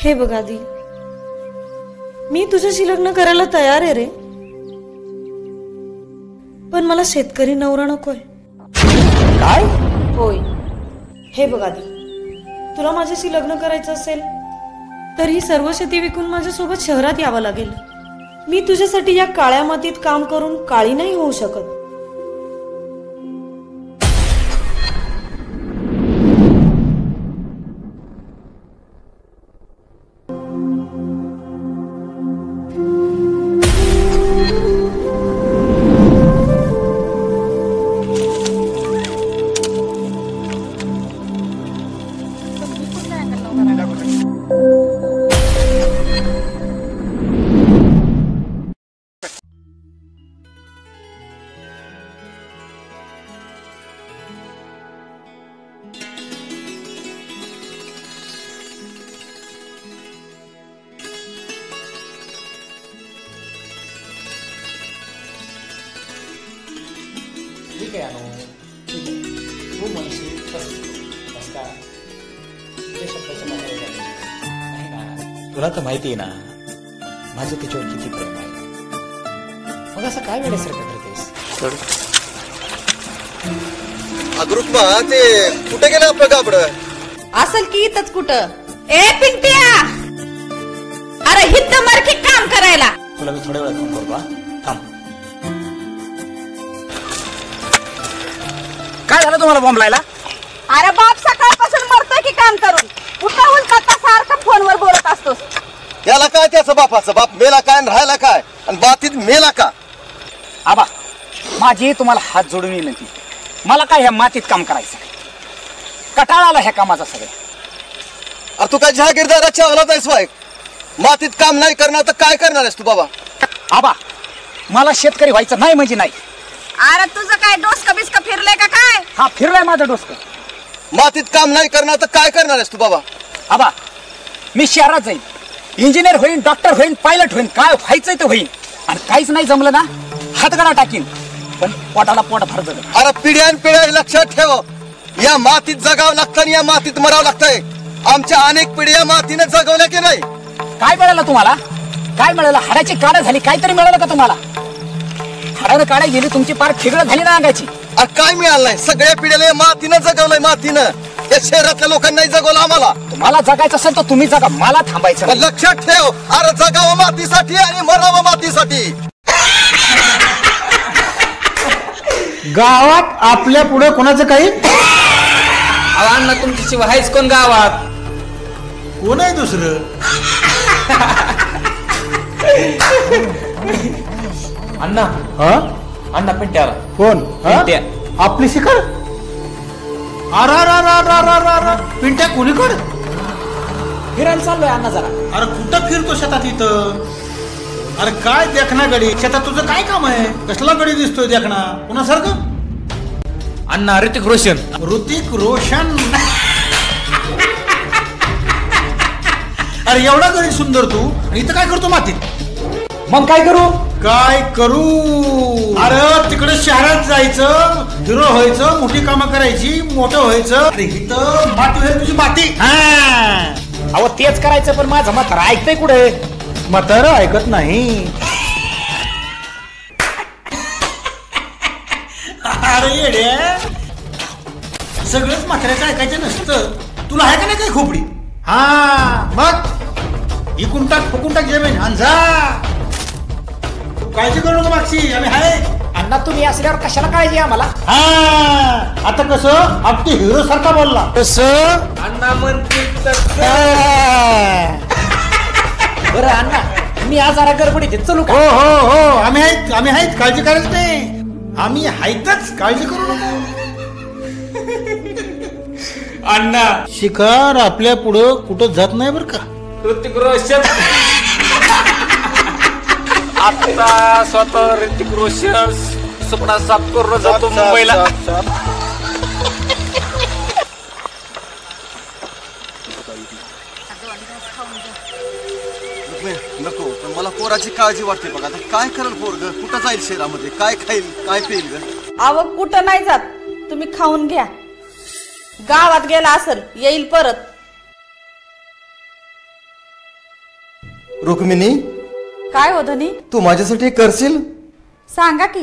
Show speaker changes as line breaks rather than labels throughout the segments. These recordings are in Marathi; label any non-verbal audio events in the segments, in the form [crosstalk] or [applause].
हे बघ आधी. मी तुझ्याशी लग्न करायला तयार आहे रे. पण मला शेतकरी नवरा नकोय.
काय?
होय. हे बघ आधी. तुला माझ्याशी लग्न करायचं असेल तर ही सर्व शेती विकून माझ्यासोबत शहरात यावं लागेल. मी तुझ्यासाठी या काळ्या मातीत काम करून काळी नाही होऊ शकत.
आहे तू म्हणशील तसंच करू. बस का ते शब्दाच्या. नाही ना तुला तर माहिती आहे ना माझं तिच्यावर किती प्रेम आहे मग असं काय वेळेसारखं करतेस
अग्रुपमा ते कुठे गेलं आपलं गाबड
असल की इथंच कुठं ए पिंट्या अरे हित मार्की काम करायला
तुला मी थोड्या वेळात फोन करतो काय झालं तुम्हाला बॉम्ब लायला?
अरे बाप सकाळपासून मरतोय की काम करून? उठावून करता सारखं फोनवर बोलत असतोस?
याला काय त्याचं बापाचं बाप? मेला काय आणि राहायला काय? आणि बातीत मेला का?
आबा माझी तुम्हाला हात जोडून विनंती. मला काय ह्या मातीत काम करायचं नाही. कटाळा आला ह्या कामाचा सगळं.
अरे तू काय जहागीरदाराच्या आवलात आहेस वाय मातीत काम नाही करणार तर काय करणार आहेस तू बाबा?
आबा मला शेतकरी व्हायचं नाही म्हणजे नाही.
अरे तुझं काय डोसक बिस्क फिरलंय का काय?
हा फिरलाय माझं डोसकं.
मातीत काम नाही करणार तर काय करणार आहेस तू बाबा?
आबा मी शहरात जाईन. इंजिनियर होईन डॉक्टर होईन पायलट होईन काय व्हायचंय ते होईन. आणि काहीच नाही जमलं ना हातगडा टाकीन. पण पोटाला पोट भर जगत
अरे पिढ्यान पिढ्या लक्षात ठेव. या मातीत जगावं लागतं आणि या मातीत मरावं लागतंय. आमच्या अनेक पिढ्या या मातीने जगवल्या की नाही?
काय मिळालं तुम्हाला? काय मिळालं? हाडाची काढ झाली काहीतरी मिळालं का तुम्हाला? हाडानं काढा गेली तुमची पार ठिगळ झाली ना अंगाची.
अरे काय मिळालं नाही सगळ्या पिढ्याला मातीनं जगवलंय मातीनं. या शहरातल्या लोकांना नाही जगवलं आम्हाला.
तुम्हाला जगायचं असेल तर तुम्ही जगा मला थांबायचं
पण
नाही.
लक्षात ठेव अरे जगावं मातीसाठी आणि मरावं मातीसाठी.
गावात आपल्या पुढे कोणाचं काही?
अण्णा तुमची शिवाय आहेच कोण गावात?
कोण आहे दुसरं? [laughs]
अण्णा
हा
अण्णा पिंट्याला
कोण हा?
पिंट्या.
आपली शिखर अरे अरे अरे अरे अरे अरे अरे पिंट्या कोणीकड
फिरायला चाललोय अण्णा जरा
अरे कुठं फिरतो शेतात इथं अरे काय देखना गडी शेतात तुझं काय काम आहे कसला गडी दिसतोय देखना कुणासारखं
अण्णा ऋतिक रोशन
ऋतिक रोशन अरे एवढा गडी सुंदर तू आणि इथं काय करतो मातीत
मग काय करू
काय करू? अरे तिकडे शहरात जायचं हिरो व्हायचं मोठी कामं करायची मोठं व्हायचं. अरे इथं माती होईल तुझी माती.
अहो तेच करायचं पण माझं म्हातारा ऐकतंय कुठे?
म्हातार ऐकत नाही. अरे येड्या सगळंच म्हाताऱ्याचं ऐकायचं नसतं. तुला आहे का नाही काही खोपडी? हा मग? इकून टाक फुकून टाक जमीन आणि जा. तू काळजी करू नका मागची आम्ही आहे
अण्णा तुम्ही असल्यावर कशाला काळजी आम्हाला?
हा. आता कसं? अगदी हिरो सारखा बोलला. कसं?
अण्णा म्हणते
बरं अण्णा मी आज जरा गडबडीत आहे. चलू
हो
का?
हो हो आम्ही आहेत आम्ही आहेत. काळजी करायची नाही. आम्ही आहेतच. काळजी करू नको.
अण्णा.
शिकार आपल्या पुढं कुठं जात नाही बरं का.
ऋतिक रोशन. आता स्वतः ऋतिक रोशन सुपडा साफ करून जातो मुंबईला.
नको पण मला पोराची काळजी वाटते बघा. आता काय करेल पोरग? कुठं जाईल शहरामध्ये? काय खाईल? काय पिईल ग?
अव कुठं नाही जात. तुम्ही खाऊन घ्या. गावात गेला असल येईल परत.
रुक्मिणी
काय हो धनी?
तू माझ्यासाठी हे करशील?
सांगा की.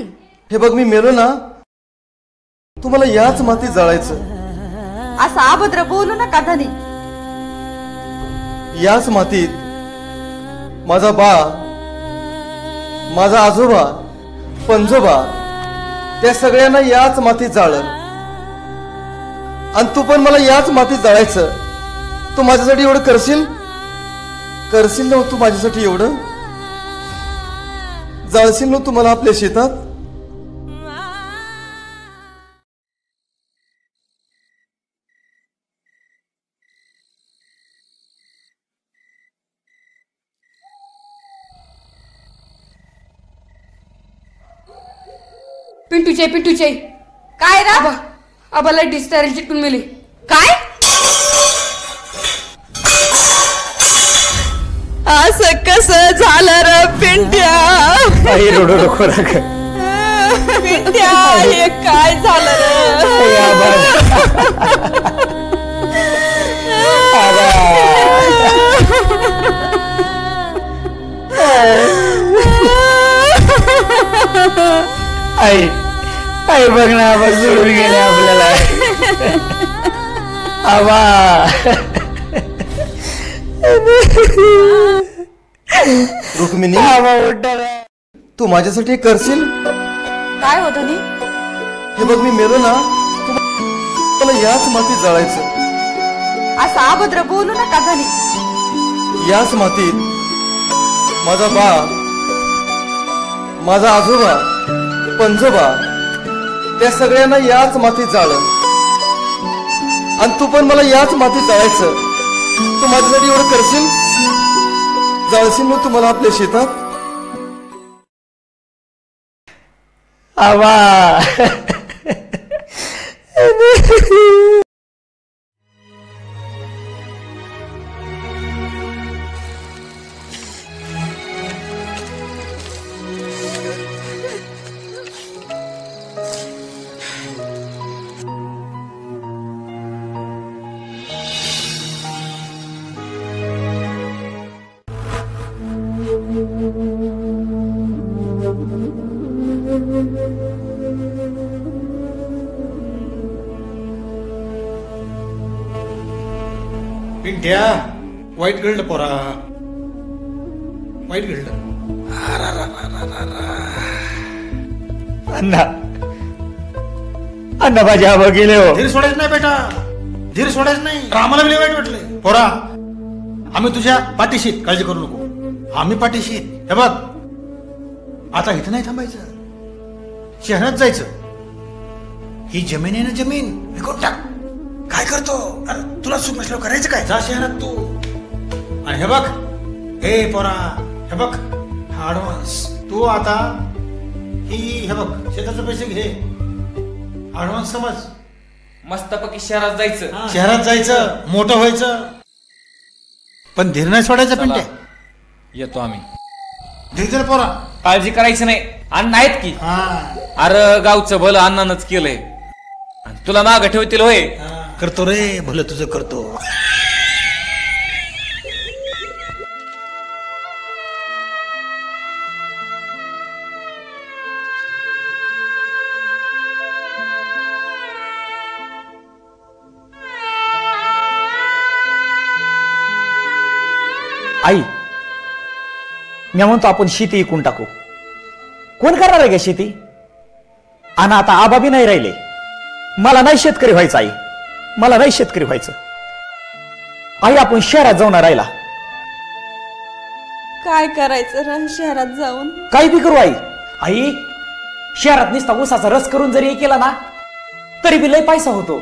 हे बघ मी मेलो ना तू मला याच मातीत जाळायचं.
असं अभद्र बोलू नका धनी.
याच मातीत माझा बा माझा आजोबा पंजोबा त्या सगळ्यांना याच मातीत जाळल. आणि तू पण मला याच मातीत जाळायचं. तू माझ्यासाठी एवढं करशील? करशील ना तू माझ्यासाठी एवढं? जाळशील ना तू मला आपल्या शेतात?
पिंटूचे पिंटूचे.
काय रा?
आबा आबाला डिस्चार्ज चिटकून मिली.
काय? असं कस झालं र पिंट्या?
आई रडू नको
हे काय झालं
आई आई बघ ना आबा सोडून गेले आपल्याला. आबा.
रुक्मिणी.
आबा उठा ना.
तू माझ्यासाठी करशील?
काय हो धनी?
हे बघ मी मेलो ना तू मला याच मातीत जाळायचं.
असं अभद्र बोलू नका धनी.
याच मातीत माझा बा माझा आजोबा पंजोबा त्या सगळ्यांना याच मातीत जाळल. आणि तू पण मला याच मातीत जाळायचं. तू माझ्यासाठी एवढं करशील? जाळशील ना तू मला आपल्या शेतात Ama. [laughs]
आबा
पिंट्या वाईट घडलं पोरा. वाईट घडलं
अण्णा. अण्णा माझे आबा गेले हो.
धीर सोडायचं नाही बेटा. धीर सोडायचं नाही. आम्हाला बी वाईट वाटले पोरा आम्ही तुझ्या पाठीशी आहेत, काळजी करू नको. आम्ही पाठीशी आहेत. हे बघ. आता इथं नाही थांबायचं. शहरात जायचं. ही जमीन आहे ना जमीन. विकून टाक. काय करतो? अरे तुला सुख नसल्यावर करायचं काय? जा शहरात तू. आणि हे बघ हे पोरा हे बघ हा ऍडव्हान्स तू आता ही हे बघ शेताचे पैसे घे. ऍडव्हान्स समज.
मस्तपैकी शहरात जायचं.
शहरात जायचं मोठं व्हायचं. पण धीर नाही सोडायचं पिंट्या.
येतो आम्ही.
धीर जर पोरा.
काळजी करायची नाही. अन्न आहेत की?
हा.
अरे गावचं भलं अण्णानच केलंय. आणि तुला माग ठेवतील होय.
करतो रे भलं तुझं करतो.
आई मी म्हणतो आपण शेती इकून टाकू. कोण करणार आहे का शेती? आणि आता आबाबी नाही राहिले. मला नाही शेतकरी व्हायचं आई. मला नाही शेतकरी व्हायचं. आई आपण शहरात जाऊन राहिला.
काय करायचं रा शहरात जाऊन?
काही बी करू आई. आई शहरात नुसता ऊसाचा रस करून जरी हे केला ना तरी बी लय पैसा होतो.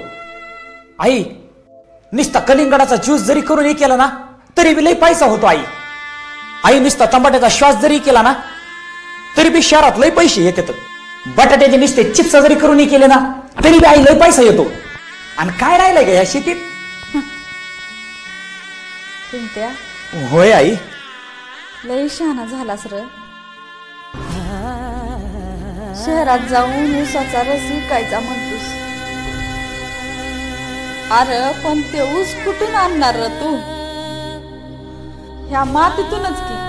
आई नुसता कलिंगडाचा ज्यूस जरी करून हे केला ना तरी बी लय पैसा होतो आई. आई नुसता टमाट्याचा श्वास जरी केला ना तरी बी शहरात लय पैसे येतात. बटाट्याचे नुसते चिप्स जरी करून हे केले ना तरी बी आई लय पैसा येतो. आणि काय राहिलंय का या शेतीत?
पिंट्या.
होय आई.
लई शहाणा झालास र. शहरात जाऊन ऊसाचा रस विकायचा म्हणतोस. अरे पण ते ऊस कुठून आणणार र तू? ह्या मातीतूनच की.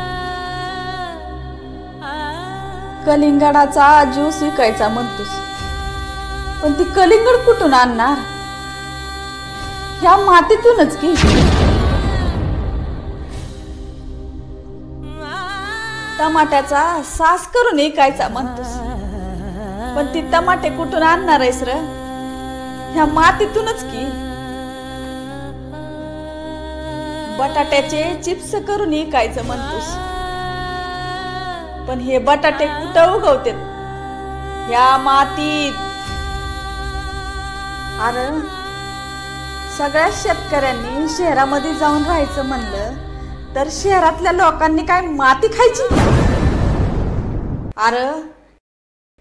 कलिंगडाचा ज्यूस विकायचा म्हणतोस. पण ती कलिंगड कुठून आणणार? ह्या मातीतूनच की. टमाट्याचा सास करून ऐकायचा म्हणतोस. पण ती टमाटे कुठून आणणार आहेस र? ह्या मातीतूनच की. बटाट्याचे चिप्स करून ऐकायचं म्हणतोस. पण हे बटाटे कुठं उगवते ह्या मातीत. अरे सगळ्या शेतकऱ्यांनी शहरामध्ये जाऊन राहायचं म्हणलं तर शहरातल्या लोकांनी काय माती खायची? अरे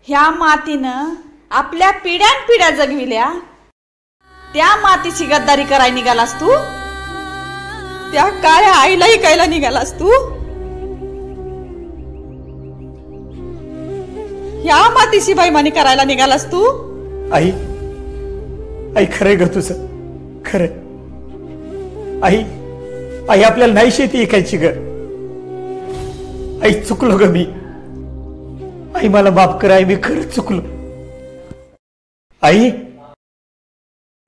ह्या मातीनं आपल्या पिढ्यान पिढ्या जगविल्या. त्या मातीची गद्दारी करायला निघालास तू? त्या काळ्या आईला ऐकायला निघालास तू? ह्या मातीशी बैमानी करायला निघालास तू?
आई आई खरे ग तुझं. खरं. आई आई आपल्याला नाही शेती ऐकायची ग. आई चुकलो ग मी. आई मला माफ कर आई मी खरंच चुकलो. आई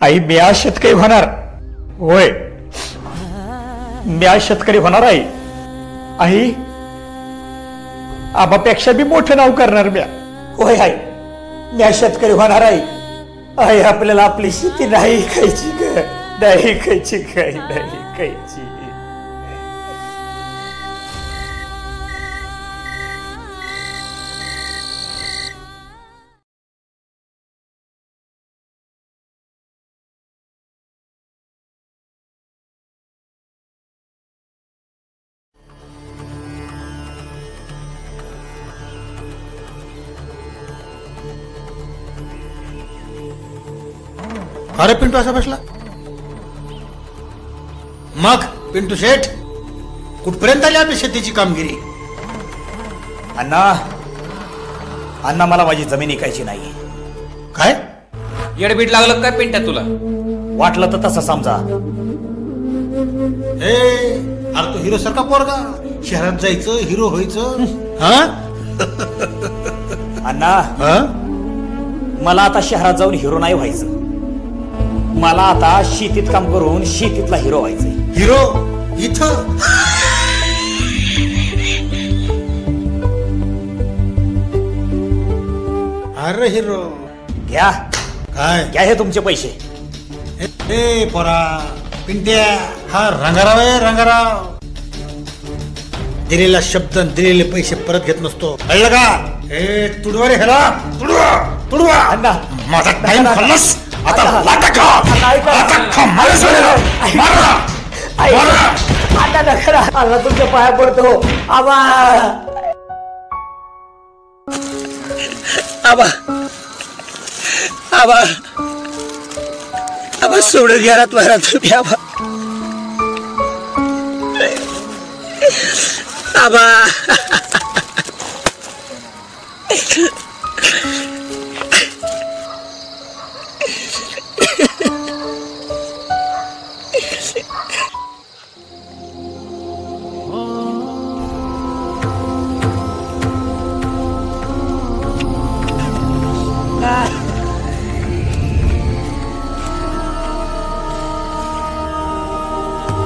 आई मी आज शेतकरी होणार. होय. मी आज शेतकरी होणार आई आई आबापेक्षा बी मोठं नाव करणार म्या. होय आई. मी आज शेतकरी होणार आई आई आपल्याला आपली शेती नाही खायची ग नाही खायची काय नाही खायची अरे पिंटू असा बसला. मग पिंटू शेठ कुठपर्यंत आली आपली शेतीची कामगिरी?
अण्णा अण्णा मला माझी जमीन ऐकायची नाही.
काय?
येडबीड लागलं काय पिंट्या तुला?
वाटलं तर तसं समजा.
ए अरे तू हिरो सारखा पोरगा. शहरात जायचं हिरो व्हायचं. हा?
अण्णा
हा?
मला आता शहरात जाऊन हिरो नाही व्हायचं. मला आता शेतीत काम करून शेतीतला हिरो व्हायचंय.
हिरो? इथं? अरे हिरो.
घ्या.
काय?
घ्या हे तुमचे पैसे.
ए पोरा पिंट्या हा रंगाराव आहे रंगाराव. दिलेला शब्द आणि दिलेले पैसे परत घेत नसतो. कळलं का? ए तुडवा रे ह्याला. तुडवा तुडवा. माझा टाइम खाल्लास? आता. लाटा खा. लाटा खा मला सोडायला. मारा. मारा.
अण्णा नखरा अण्णा तुमच्या पाया पडतो आबा
आबा आबा आबा सोडून घरात मारा तुम्ही आबा आबा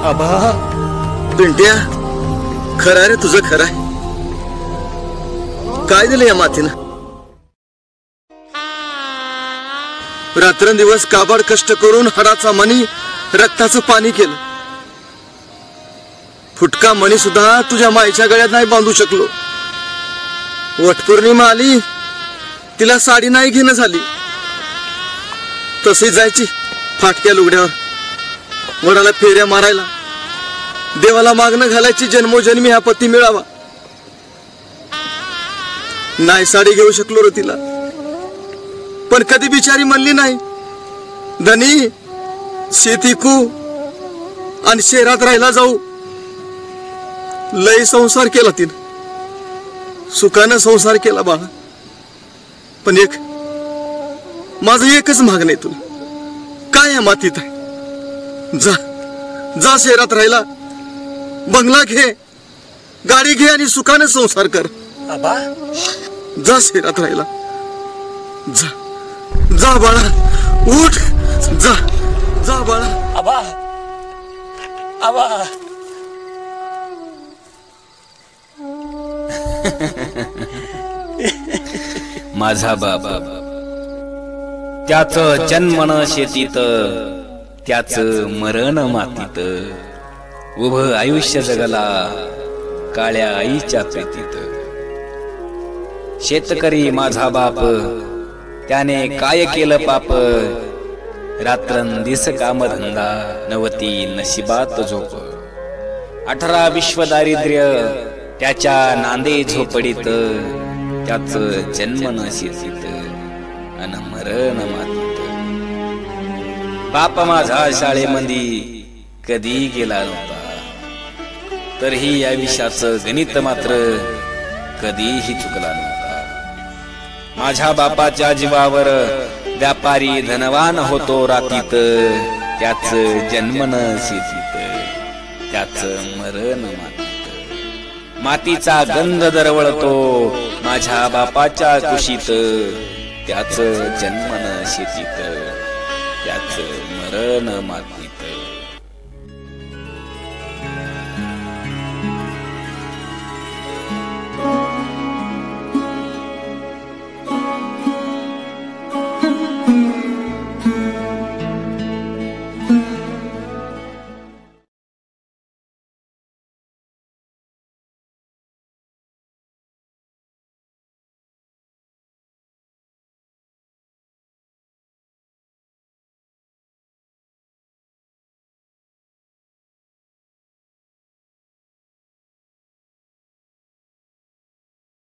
आबा पिंट्या खरं रे तुझं खरं आहे. काय दिलं या मातीनं? रात्रंदिवस काबाड कष्ट करून हाडाचा मणी रक्ताचं पाणी केलं. फुटका मणी सुद्धा तुझ्या माईच्या गळ्यात नाही बांधू शकलो. वटपौर्णिमा आली तिला साडी नाही घेणं झाली. तशी जायची फाटक्या लुगड्यावर. वडाला फेऱ्या मारायला. देवाला मागणं घालायची जन्मोजन्मी हा पती मिळावा. नाही साडी घेऊ शकलो र तिला. पण कधी बिचारी म्हणली नाही धनी शेती कू आणि शहरात राहायला जाऊ. लय संसार केला तिनं. सुखानं संसार केला बाळा. पण एक माझं एकच मागणं आहे तुला. काय या मातीत आहे? जा. जा शहरात राहिला. बंगला घे. गाडी घे आणि सुखाने संसार कर.
आबा.
जा शहरात राहिला. जा. जा बाळा. उठ. जा. जा बाळा.
आबा. आबा.
माझा बाबा. त्याच जन्मन शेतीत. त्याच मरण मातीत. उभ आयुष्य जगला काळ्या आईच्या प्रीतीत. शेतकरी माझा बाप त्याने काय केलं पाप? रात्रंदिस कामधंदा नवती नशिबात झोप. अठरा विश्व दारिद्र्य त्याच्या नांदे झोपडीत. त्याच जन्म न अन मरण मातीत. बाप माझा शाळेमध्ये कधी गेला नव्हता. तरीही या विषयाचं गणित मात्र कधीही चुकला नव्हता. माझ्या बापाच्या जीवावर व्यापारी धनवान होतो रातीत. त्याच जन्मन शेतीत. त्याच मरण मातीत. मातीचा गंध दरवळतो माझ्या बापाच्या कुशीत. त्याच जन्मन शेतीत. त्याच मरण मातीत